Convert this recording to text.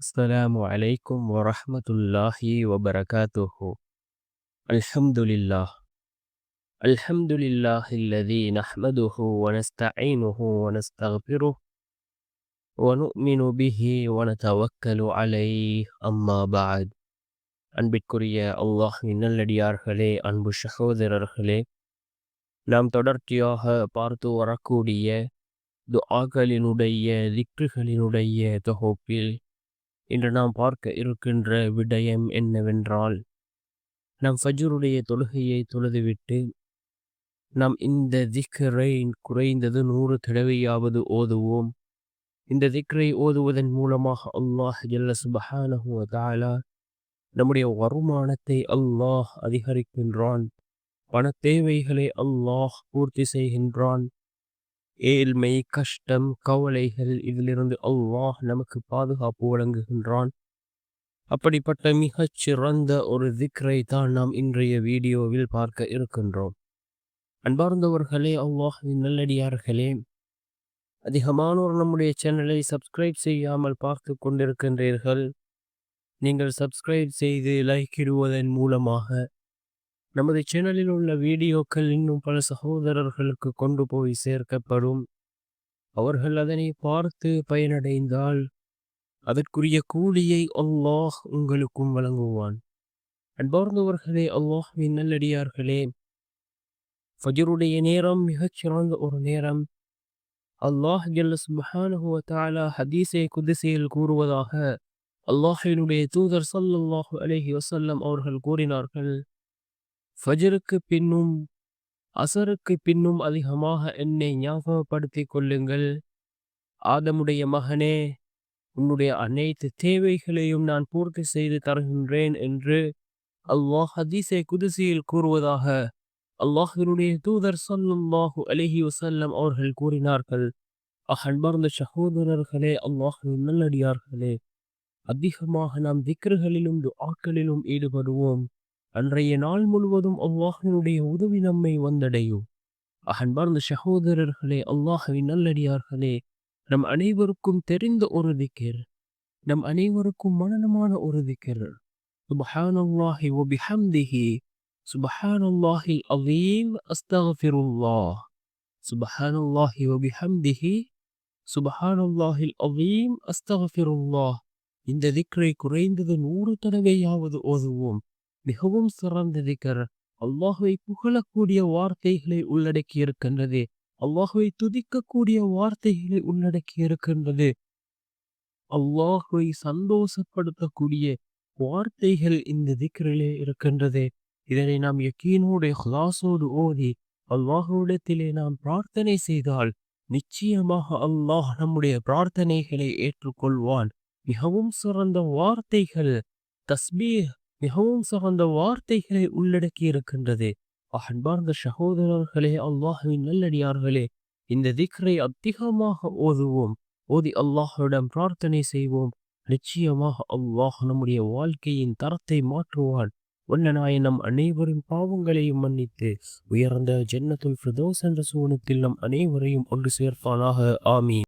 السلام عليكم ورحمة الله وبركاته الحمد لله الحمد لله الذي نحمده ونستعينه ونستغفره ونؤمن به ونتوكل عليه أما بعد அன்பிற்குரிய அல்லாஹின் நல்லடியார்களே அன்பு சகோதரர்களே நாம் தொடர்ச்சியாக பார்த்து வரக்கூடிய துஆக்களினுடைய திக்ருகளினுடைய தொகுப்பில் இன்று நாம் பார்க்க இருக்கின்ற விடயம் என்னவென்றால் நாம் ஃபஜ்ருடைய தொழுகையை தொழுதுவிட்டு நாம் இந்த திக்ரை குறைந்தது நூறு தடவையாவது ஓதுவோம். இந்த திக்ரை ஓதுவதன் மூலமாக அல்லாஹ் ஜல்ல சுபஹானஹு தாலா நம்முடைய வருமானத்தை அல்லாஹ் அதிகரிக்கின்றான். பண தேவைகளை அல்லாஹ் பூர்த்தி செய்கின்றான். ஏழ்மை கஷ்டம் கவலைகள் இதிலிருந்து அல்லாஹ் நமக்கு பாதுகாப்பு வழங்குகின்றான். அப்படிப்பட்ட மிகச் சிறந்த ஒரு திக்ரை தான் நாம் இன்றைய வீடியோவில் பார்க்க இருக்கின்றோம். அன்பார்ந்தவர்களே அல்லாஹின் நல்லடியார்களே அதிகமானோர் நம்முடைய சேனலை சப்ஸ்கிரைப் செய்யாமல் பார்த்து கொண்டிருக்கின்றீர்கள். நீங்கள் சப்ஸ்கிரைப் செய்து லைக் இடுவதன் மூலமாக நமது சேனலில் உள்ள வீடியோக்கள் இன்னும் பல சகோதரர்களுக்கு கொண்டு போய் சேர்க்கப்படும். அவர்கள் அதனை பார்த்து பயனடைந்தால் அதற்குரிய கூலியை அல்லாஹ் உங்களுக்கும் வழங்குவான். அன்பார்ந்தவர்களே அல்லாஹ்வின் நல்லடியார்களே ஃபஜருடைய நேரம் மிகச் சிறந்த ஒரு நேரம். அல்லாஹ் ஜல்ல சுப்ஹானஹு தாலா ஹதீஸே குதிசையில் கூறுவதாக அல்லாஹினுடைய தூதர் சல்லாஹு அலஹி வசல்லம் அவர்கள் கூறினார்கள். ஃபஜருக்கு பின்னும் அசருக்கு பின்னும் அதிகமாக என்னை ஞாபகப்படுத்திக் கொள்ளுங்கள். ஆதமுடைய மகனே உன்னுடைய அனைத்து தேவைகளையும் நான் பூர்த்தி செய்து தருகின்றேன் என்று அல்லாஹ் ஹதீஸை குதிசியில் கூறுவதாக அல்லாஹினுடைய தூதர் ஸல்லல்லாஹு அலிஹி வசல்லம் அவர்கள் கூறினார்கள். அகன்பர்ந்த சகோதரர்களே அல்லாஹின் நல்லடியார்களே அதிகமாக நாம் திக்ருகளிலும் துஆக்களிலும் ஈடுபடுவோம். அன்றைய நாள் முழுவதும் அல்லாஹினுடைய உதவி நம்மை வந்தடையும். அன்பார்ந்த சகோதரர்களே அல்லாஹவின் நல்லடியார்களே நம் அனைவருக்கும் தெரிந்த ஒரு திக்கர் நம் அனைவருக்கும் மனநமான ஒரு திக்கர். சுபஹானல்லாஹி வபிஹம்திஹி சுபஹானல்லாஹி அவீம் அஸ்தகஃபிருல்லா சுபஹானல்லாஹி வபிஹம்திஹி சுபஹானல்லாஹில் அவீம் அஸ்தகஃபிருல்லா இந்த திக்ரை குறைந்தது நூறு தடவையாவது ஓதுவோம். மிகவும் சிறந்த திக்கர். அல்லாஹுவை புகழக்கூடிய வார்த்தைகளை உள்ளடக்கி இருக்கின்றது அல்லாஹுவை துதிக்கக்கூடிய வார்த்தைகளை உள்ளடக்கி இருக்கின்றது அல்லாஹுவை சந்தோஷப்படுத்தக்கூடிய வார்த்தைகள் இந்த திக்ரிலே இருக்கின்றது. இதனை நாம் யக்கீனோடு ஹலாசோடு ஓதி அல்லாஹுவிடத்திலே நாம் பிரார்த்தனை செய்தால் நிச்சயமாக அல்லாஹ் நம்முடைய பிரார்த்தனைகளை ஏற்றுக்கொள்வான். மிகவும் சிறந்த வார்த்தைகள் தஸ்பீஹ் மிகவும் சகந்த வார்த்தைகளை உள்ளடக்கி இருக்கின்றது அன்பார்ந்த சகோதரர்களே அல்லாஹுவின் நல்லடியார்களே இந்த திக்ரை அதிகமாக ஓதுவோம். ஓதி அல்லாஹுடன் பிரார்த்தனை செய்வோம். நிச்சயமாக அல்லாஹ் நம்முடைய வாழ்க்கையின் தரத்தை மாற்றுவான். வல்லநாய நம் அனைவரின் பாவங்களையும் மன்னித்து உயர்ந்த ஜன்னத்துல் ஃபிரதோஸ் என்ற சூனத்தில் நம் அனைவரையும் ஒன்று சேர்ப்பானாக. ஆமீன்.